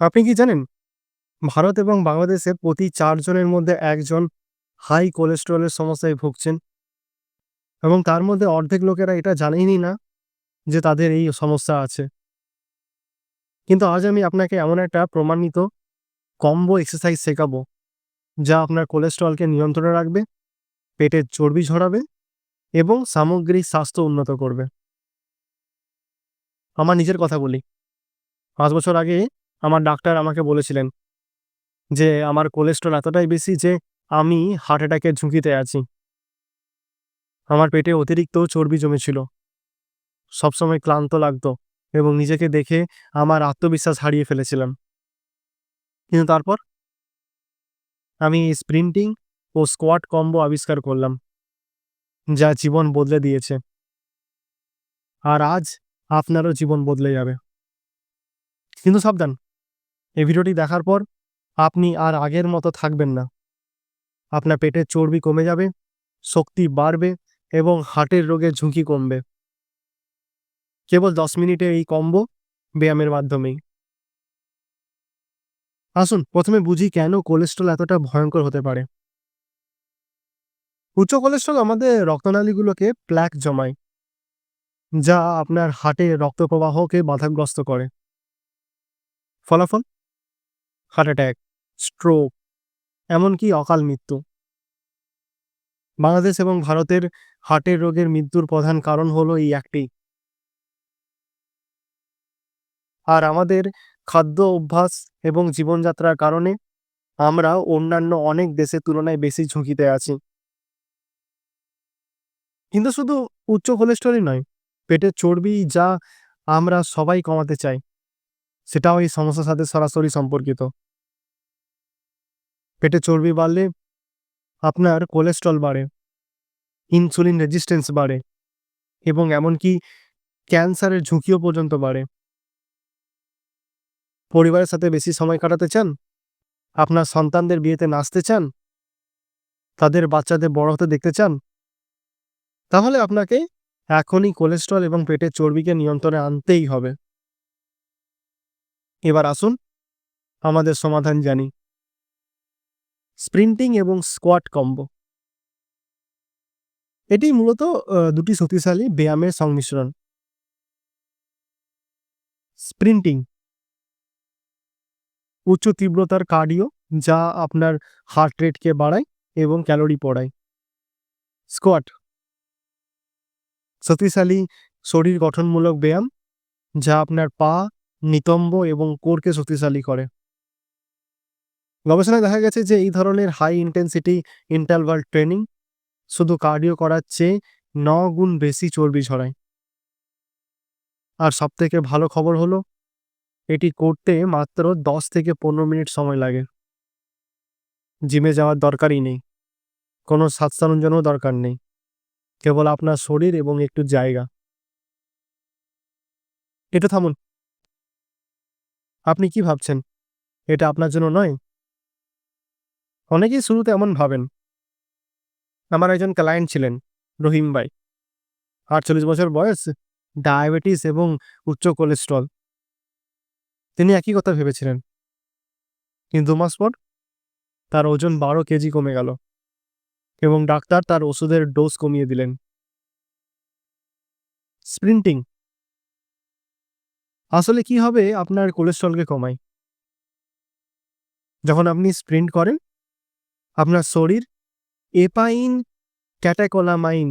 আপনি কি জানেন? ভারত এবং বাংলাদেশে প্রতি চারজনের মধ্যে একজন হাই কোলেস্টেরলের সমস্যায় ভুগছেন। এবং তার মধ্যে অর্ধেক লোকেরা এটা জানেনই না যে তাদের এই সমস্যা আছে। কিন্তু আজ আমি আপনাকে এমন একটা প্রমাণিত কম্বো এক্সারসাইজ শেখাবো, যা আপনার কোলেস্টেরলকে নিয়ন্ত্রণে রাখবে, পেটের চর্বি ঝরাবে এবং সামগ্রিক স্বাস্থ্য উন্নত করবে। আমার নিজের কথা বলি। পাঁচ বছর আগে আমার ডাক্তার আমাকে বলেছিলেন যে, আমার কোলেস্ট্রল এতটাই বেশি যে, আমি হার্ট অ্যাটাকের ঝুঁকিতে আছি। আমার পেটে অতিরিক্ত চর্বি জমেছিল। সবসময় ক্লান্ত লাগতো এবং নিজেকে দেখে আমার আত্মবিশ্বাস হারিয়ে ফেলেছিলাম। কিন্তু তারপর? আমি স্প্রিন্টিং ও স্কোয়াট কম্বো আবিষ্কার করলাম। যা জীবন বদলে দিয়েছে। আর আজ আপনারও জীবন বদলে যাবে। কিন্তু সাবধান! এই ভিডিওটি দেখার পর আপনি আর আগের মতো থাকবেন না। আপনার পেটের চর্বি কমে যাবে, শক্তি বাড়বে এবং হার্টের রোগের ঝুঁকি কমবে। কেবল দশ মিনিটে এই কম্বো ব্যায়ামের মাধ্যমেই। আসুন প্রথমে বুঝি কেন কোলেস্ট্রল এতটা ভয়ঙ্কর হতে পারে। উচ্চ কোলেস্ট্রল আমাদের রক্তনালীগুলোকে প্লাক জমায়। যা আপনার হার্টে রক্ত প্রবাহকে বাধাগ্রস্ত করে। ফলাফল? হার্ট অ্যাটাক, স্ট্রোক, এমনকি অকাল মৃত্যু। বাংলাদেশ এবং ভারতের হার্টের রোগের মৃত্যুর প্রধান কারণ হলো এই একটি। আর আমাদের খাদ্য অভ্যাস এবং জীবনযাত্রার কারণে আমরা অন্যান্য অনেক দেশের তুলনায় বেশি ঝুঁকিতে আছি। কিন্তু শুধু উচ্চ কোলেস্টেরলই নয়, পেটের চর্বি যা আমরা সবাই কমাতে চাই, সেটাও এই সমস্যার সাথে সরাসরি সম্পর্কিত। পেটে চর্বি বাড়লে আপনার কোলেস্ট্রল বাড়ে, ইনসুলিন রেজিস্ট্যান্স বাড়ে এবং এমনকি ক্যান্সারের ঝুঁকিও পর্যন্ত বাড়ে। পরিবারের সাথে বেশি সময় কাটাতে চান? আপনার সন্তানদের বিয়েতে নাচতে চান? তাদের বাচ্চাদের বড় হতে দেখতে চান? তাহলে আপনাকে এখনই কোলেস্ট্রল এবং পেটের চর্বিকে নিয়ন্ত্রণে আনতেই হবে। এবার আসুন আমাদের সমাধান জানি। স্প্রিন্টিং এবং স্কোয়াট কম্বো। এটি মূলত দুটি শক্তিশালী ব্যায়ামের সংমিশ্রণ। স্প্রিন্টিং উচ্চ তীব্রতার কার্ডিও যা আপনার হার্ট রেটকে বাড়ায় এবং ক্যালোরি পড়ায়। স্কোয়াট শক্তিশালী শরীর গঠনমূলক ব্যায়াম, যা আপনার পা, নিতম্ব এবং কোরকে শক্তিশালী করে। গবেষণায় দেখা গেছে যে এই ধরনের হাই ইন্টেন্সিটি ইন্টারভাল ট্রেনিং শুধু কার্ডিও করার চেয়ে ন গুণ বেশি চর্বি ঝরায়। আর সবথেকে ভালো খবর হলো, এটি করতে মাত্র ১০ থেকে ১৫ মিনিট সময় লাগে। জিমে যাওয়ার দরকারই নেই। কোনো সাজ সরঞ্জামও দরকার নেই। কেবল আপনার শরীর এবং একটু জায়গা। এটা থামুন। আপনি কি ভাবছেন? এটা আপনার জন্য নয়? অনেকেই শুরুতে এমন ভাবেন। আমার একজন ক্লায়েন্ট ছিলেন, রহিম ভাই। ৪৮ বছর বয়স, ডায়াবেটিস এবং উচ্চ কোলেস্ট্রল তিনি একই কথা ভেবেছিলেন। কিন্তু ২ মাস পর তার ওজন ১২ কেজি কমে গেল এবং ডাক্তার তার ওষুধের ডোজ কমিয়ে দিলেন। স্প্রিন্টিং আসলে কি হবে আপনার কোলেস্ট্রলকে কমায়? যখন আপনি স্প্রিন্ট করেন, আপনার শরীর এপাইন ক্যাটাকোলামাইন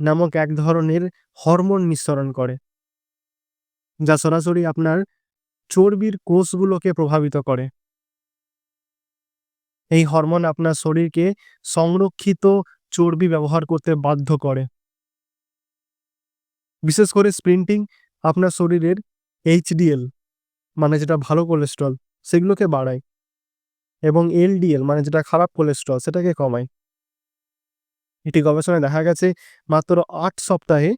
নামক এক ধরনের হরমোন নিঃসরণ করে। যা সরাসরি আপনার চর্বির কোষগুলোকে প্রভাবিত করে। এই হরমোন আপনার শরীরকে সংরক্ষিত চর্বি ব্যবহার করতে বাধ্য করে। বিশেষ করে স্প্রিন্টিং আপনার শরীরের এইচডিএল মানে যেটা ভালো কোলেস্ট্রল, সেগুলোকে বাড়ায় এবং এলডিএল মানে যেটা খারাপ কোলেস্ট্রল সেটাকে কমায়। এটি গবেষণায় দেখা গেছে, মাত্র আট সপ্তাহে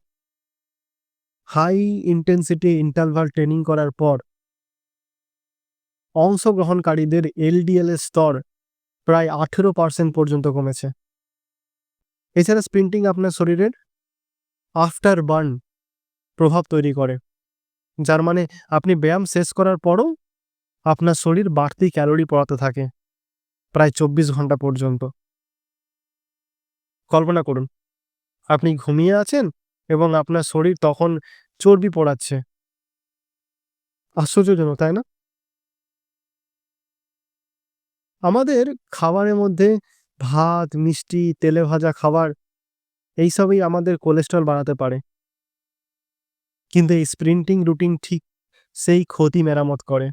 হাই ইন্টেন্সিটি ইন্টারভাল ট্রেনিং করার পর অংশগ্রহণকারীদের এলডিএল এর স্তর প্রায় ১৮% পর্যন্ত কমেছে। এছাড়া স্প্রিন্টিং আপনার শরীরের আফটার বার্ন প্রভাব তৈরি করে। যার মানে আপনি ব্যায়াম শেষ করার পরও আপনার শরীর বাড়তি ক্যালোরি পড়াতে থাকে, প্রায় চব্বিশ ঘণ্টা পর্যন্ত। কল্পনা করুন, আপনি ঘুমিয়ে আছেন এবং আপনার শরীর তখন চর্বি পড়াচ্ছে। আশ্চর্যজনক, তাই না? আমাদের খাবারের মধ্যে ভাত, মিষ্টি, তেলে ভাজা খাবার, এইসবই আমাদের কোলেস্ট্রল বাড়াতে পারে। কিন্তু এই স্প্রিন্টিং রুটিন ঠিক সেই ক্ষতি মেরামত করে।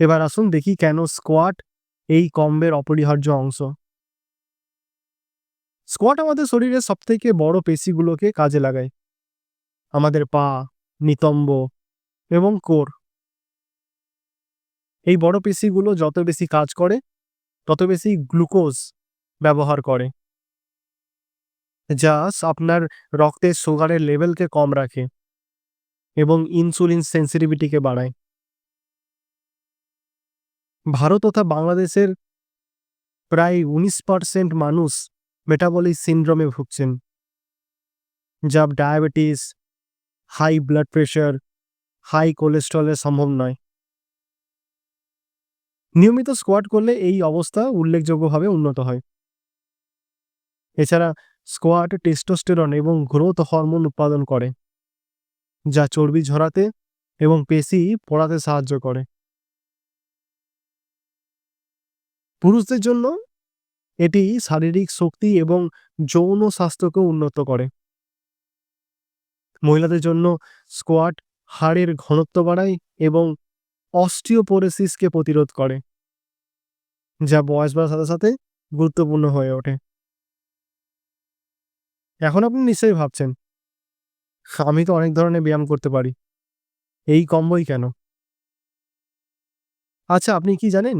এবার আসুন দেখি কেন স্কোয়াট এই কম্বের অপরিহার্য অংশ। স্কোয়াট আমাদের শরীরের সবথেকে বড় পেশিগুলোকে কাজে লাগায়। আমাদের পা, নিতম্ব এবং কোর। এই বড় পেশিগুলো যত বেশি কাজ করে, তত বেশি গ্লুকোজ ব্যবহার করে। যা আপনার রক্তের সুগারের লেভেলকে কম রাখে এবং ইনসুলিন সেন্সিটিভিটিকে বাড়ায়। ভারত তথা বাংলাদেশের প্রায় উনিশ পারসেন্ট মানুষ মেটাবলিক সিন্ড্রোমে ভুগছেন। যা diabetes high blood pressure high কোলেস্ট্রলের সম্ভব নয়। নিয়মিত স্কোয়াট করলে এই অবস্থা উল্লেখযোগ্যভাবে উন্নত হয়। এছাড়া স্কোয়াট টেস্টোস্টেরন এবং গ্রোথ হরমোন উৎপাদন করে, যা চর্বি ঝরাতে এবং পেশি পড়াতে সাহায্য করে। পুরুষদের জন্য এটি শারীরিক শক্তি এবং যৌন স্বাস্থ্যকেও উন্নত করে। মহিলাদের জন্য স্কোয়াট হাড়ের ঘনত্ব বাড়ায় এবং অস্টিওপোরেসিসকে প্রতিরোধ করে, যা বয়স বাড়ার সাথে সাথে গুরুত্বপূর্ণ হয়ে ওঠে। এখন আপনি নিশ্চয়ই ভাবছেন, আমি তো অনেক ধরনের ব্যায়াম করতে পারি, এই কম্বই কেন? আচ্ছা আপনি কি জানেন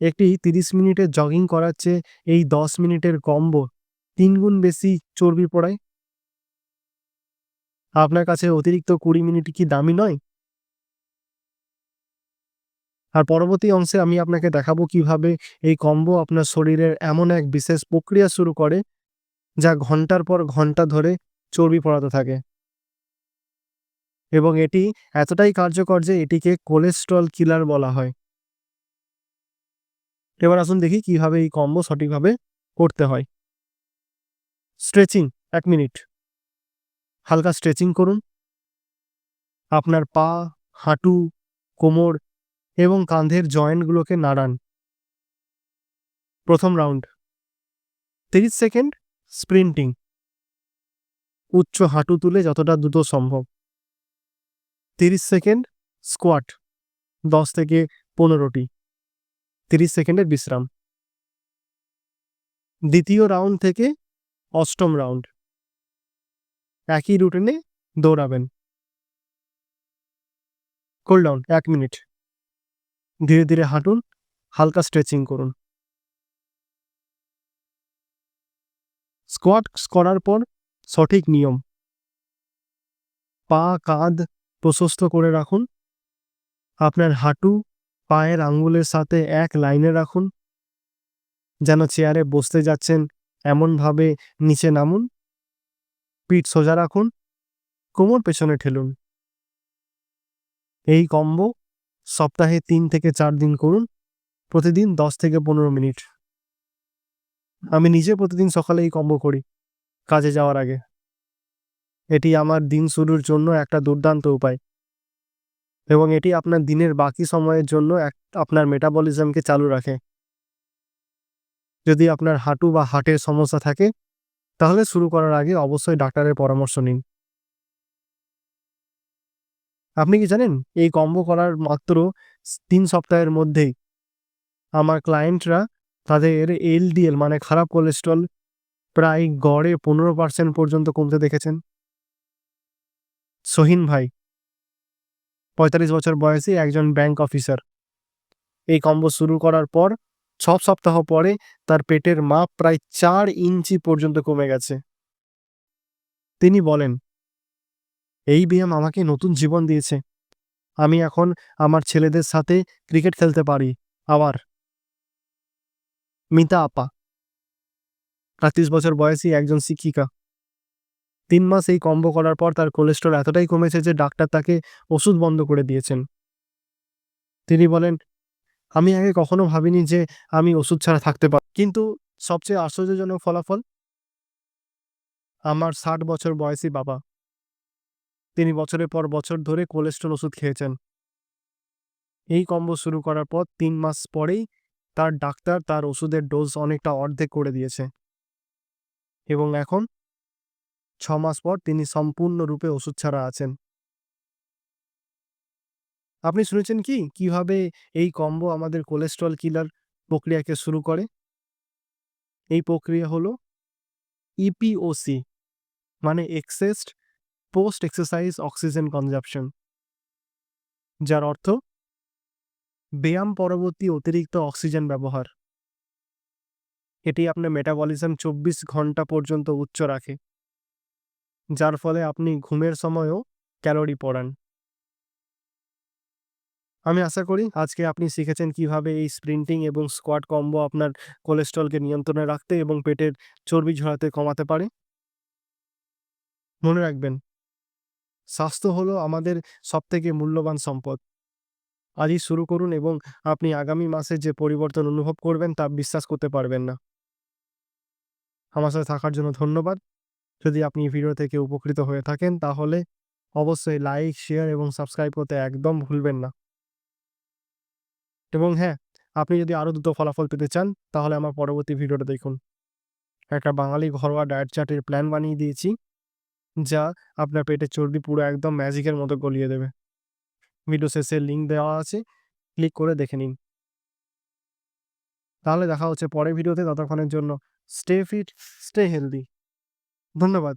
একটি তিরিশ মিনিটের জগিং করার চেয়ে এই দশ মিনিটের কম্বো তিন গুণ বেশি চর্বি পড়ায়। আপনার কাছে অতিরিক্ত কুড়ি মিনিট কি দামি নয়? আর পরবর্তী অংশে আমি আপনাকে দেখাবো কীভাবে এই কম্বো আপনার শরীরের এমন এক বিশেষ প্রক্রিয়া শুরু করে, যা ঘণ্টার পর ঘণ্টা ধরে চর্বি পড়াতে থাকে। এবং এটি এতটাই কার্যকর যে এটিকে কোলেস্ট্রল কিলার বলা হয়। এবার আসুন দেখি কীভাবে এই কম্বো সঠিকভাবে করতে হয়। স্ট্রেচিং এক মিনিট। হালকা স্ট্রেচিং করুন। আপনার পা, হাঁটু, কোমর এবং কাঁধের জয়েন্টগুলোকে নাড়ান। প্রথম রাউন্ড তিরিশ সেকেন্ড স্প্রিন্টিং উচ্চ হাঁটু তুলে যতটা দ্রুত সম্ভব। তিরিশ সেকেন্ড স্কোয়াট দশ থেকে পনেরোটি। তিরিশ সেকেন্ডের বিশ্রাম। দ্বিতীয় রাউন্ড থেকে অষ্টম রাউন্ড। একই রুটিনে দৌড়াবেন। কোল্ডাউন এক মিনিট। ধীরে ধীরে হাঁটুন, হালকা স্ট্রেচিং করুন। স্কোয়াট করার পর সঠিক নিয়ম। পা কাঁধ প্রশস্ত করে রাখুন। আপনার হাঁটু পায়ের আঙ্গুলের সাথে এক লাইনে রাখুন। যেন চেয়ারে বসতে যাচ্ছেন এমনভাবে নিচে নামুন। পিঠ সোজা রাখুন। কোমর পেছনে ঠেলুন। এই কম্বো সপ্তাহে তিন থেকে চার দিন করুন। প্রতিদিন দশ থেকে পনেরো মিনিট। আমি নিজে প্রতিদিন সকালে এই কম্বো করি কাজে যাওয়ার আগে। এটি আমার দিন শুরুর জন্য একটা দুর্দান্ত উপায়। এবং এটি আপনার দিনের বাকি সময়ের জন্য এক, আপনার মেটাবলিজমকে চালু রাখে। যদি আপনার হাঁটু বা হার্টের সমস্যা থাকে, তাহলে শুরু করার আগে অবশ্যই ডাক্তারের পরামর্শ নিন। আপনি কি জানেন, এই কম্বো করার মাত্র তিন সপ্তাহের মধ্যেই আমার ক্লায়েন্টরা তাদের এলডিএল মানে খারাপ কোলেস্ট্রল প্রায় গড়ে পনেরো পার্সেন্ট পর্যন্ত কমতে দেখেছেন। সোহিন ভাই পঁয়তাল্লিশ বছর বয়সী একজন ব্যাংক অফিসার এই কম্বো শুরু করার পর ছ সপ্তাহ পরে তার পেটের মাপ প্রায় চার ইঞ্চি পর্যন্ত কমে গেছে। তিনি বলেন, এই ব্যায়াম আমাকে নতুন জীবন দিয়েছে। আমি এখন আমার ছেলেদের সাথে ক্রিকেট খেলতে পারি। আবার। মিতা আপা, আটত্রিশ বছর বয়সী একজন শিক্ষিকা। তিন মাস এই কম্বো করার পর তার কোলেস্ট্রল এতটাই কমেছে যে ডাক্তার তাকে ওষুধ বন্ধ করে দিয়েছেন তিনি বলেন, "আমি আগে কখনো ভাবিনি যে আমি ওষুধ ছাড়া থাকতে পারব। কিন্তু সবচেয়ে আশ্চর্যজনক ফলাফল আমার ৬০ বছর বয়সী বাবা। তিনি বছরের পর বছর ধরে কোলেস্ট্রল ওষুধ খেয়েছেন। এই কম্বো শুরু করার পর তিন মাস পরেই তার ডাক্তার তার ওষুধের ডোজ অনেকটা অর্ধেক করে দিয়েছে। এবং এখন ৬ মাস পর তিনি সম্পূর্ণরূপে ওষুধ ছাড়া আছেন। আপনি শুনেছেন কি কীভাবে এই কম্বো আমাদের কোলেস্টেরল কিলার প্রক্রিয়াকে শুরু করে? এই প্রক্রিয়া হলো ইপিওসি মানে excess post exercise oxygen consumption. যার অর্থ ব্যায়াম পরবর্তী অতিরিক্ত অক্সিজেন ব্যবহার। এটি আপনার মেটাবলিজম ২৪ ঘণ্টা পর্যন্ত উচ্চ রাখে। যার ফলে আপনি ঘুমের সময়ও ক্যালোরি পোড়ান। আমি আশা করি আজকে আপনি শিখেছেন কীভাবে এই স্প্রিন্টিং এবং স্কোয়াট কম্বো আপনার কোলেস্ট্রলকে নিয়ন্ত্রণে রাখতে এবং পেটের চর্বি ঝরাতে কমাতে পারে। মনে রাখবেন, স্বাস্থ্য হলো আমাদের সবথেকে মূল্যবান সম্পদ। আজই শুরু করুন এবং আপনি আগামী মাসে যে পরিবর্তন অনুভব করবেন তা বিশ্বাস করতে পারবেন না। আমার সাথে থাকার জন্য ধন্যবাদ। যদি আপনি এই ভিডিও থেকে উপকৃত হয়ে থাকেন তাহলে অবশ্যই লাইক, শেয়ার এবং সাবস্ক্রাইব করতে একদম ভুলবেন না। এবং হ্যাঁ, আপনি যদি আরও দ্রুত ফলাফল পেতে চান তাহলে আমার পরবর্তী ভিডিওটা দেখুন। একটা বাঙালি ঘরোয়া ডায়েট চার্টের প্ল্যান বানিয়ে দিয়েছি, যা আপনার পেটের চর্বি পুরো একদম ম্যাজিকের মতো গলিয়ে দেবে। ভিডিও শেষে লিঙ্ক দেওয়া আছে, ক্লিক করে দেখে নিন। তাহলে দেখা হচ্ছে পরের ভিডিওতে ততক্ষণের জন্য স্টে ফিট, স্টে হেলদি। ধন্যবাদ।